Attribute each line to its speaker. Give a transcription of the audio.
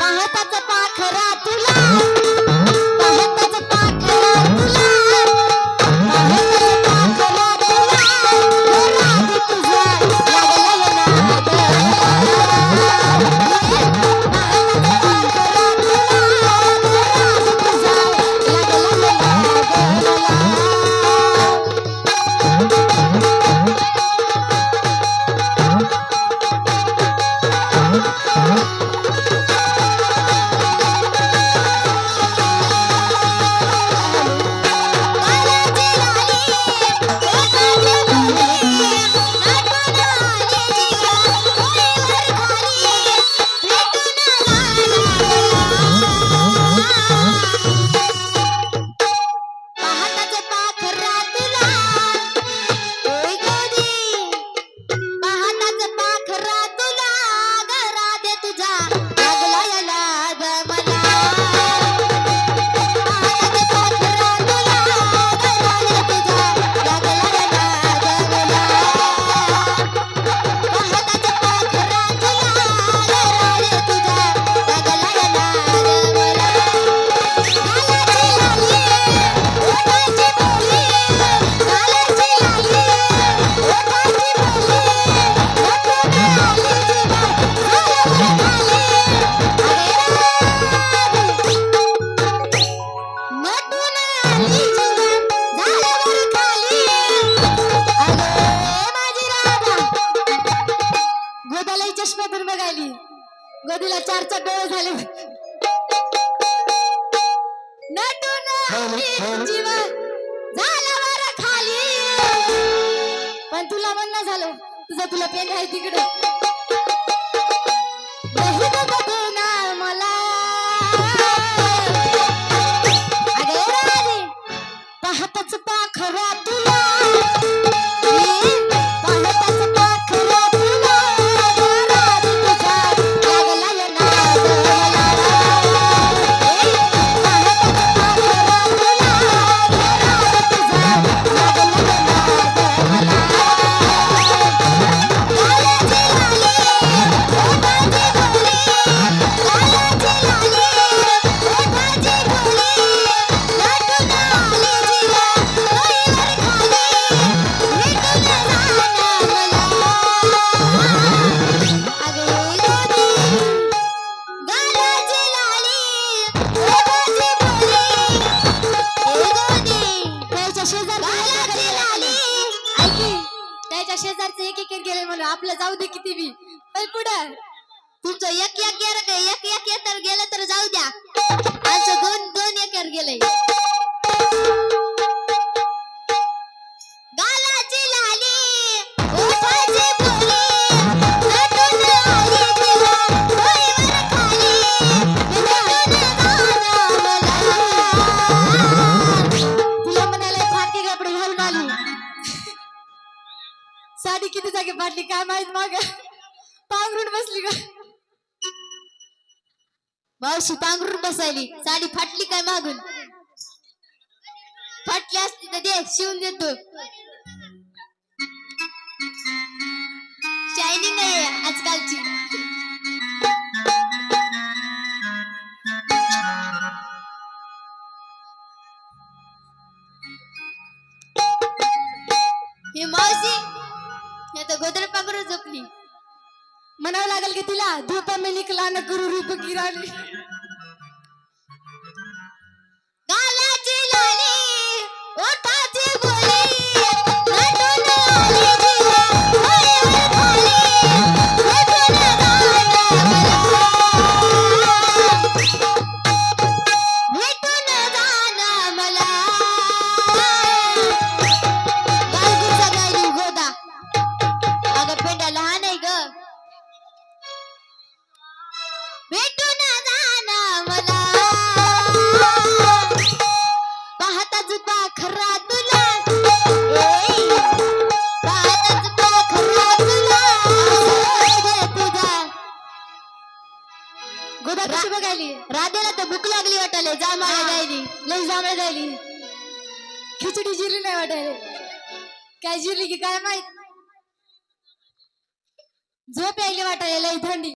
Speaker 1: पाहताच पाखरा तुला. पाहता गदीला चार चार डोळे झाले. नटून आली जीव. झाला बरं खाली. पण तुला म्हणणं झालं तुझं तुला पेन आहे तिकडे. त्याच्या शेजारचं एक एक गेले म्हणून आपलं जाऊ दे किती बी. पण पुढं तुमचं एक एक गेलं एक एक एकर गेलं तर जाऊ द्या. आमचं दोन दोन एकर गेलंय. साडी किती जागी फाटली काय माहीत मग? पांघरून बसली का मावशी पांघरून बसायली. साडी फाटली काय मागून? फाटली असती तर दे शिवून देतो शायनिंग आहे आजकालची. हे मावशी या तर गोदर पांघरून जपली म्हणावं लागेल की तिला धूप मी निकला न करू रूप किराली भेटून जाना मला पाहताच पाखरा तुला ए, पाहताच पाखरा तुला तुझा गोदा कशी बघायली राधेला तर भूक लागली वाटायला जांभळा जायली लई जांभळा जायली खिचडी जिरली नाही वाटायला काय जिरली की काय माहीत? झोप यायली वाटायला लई थंडी.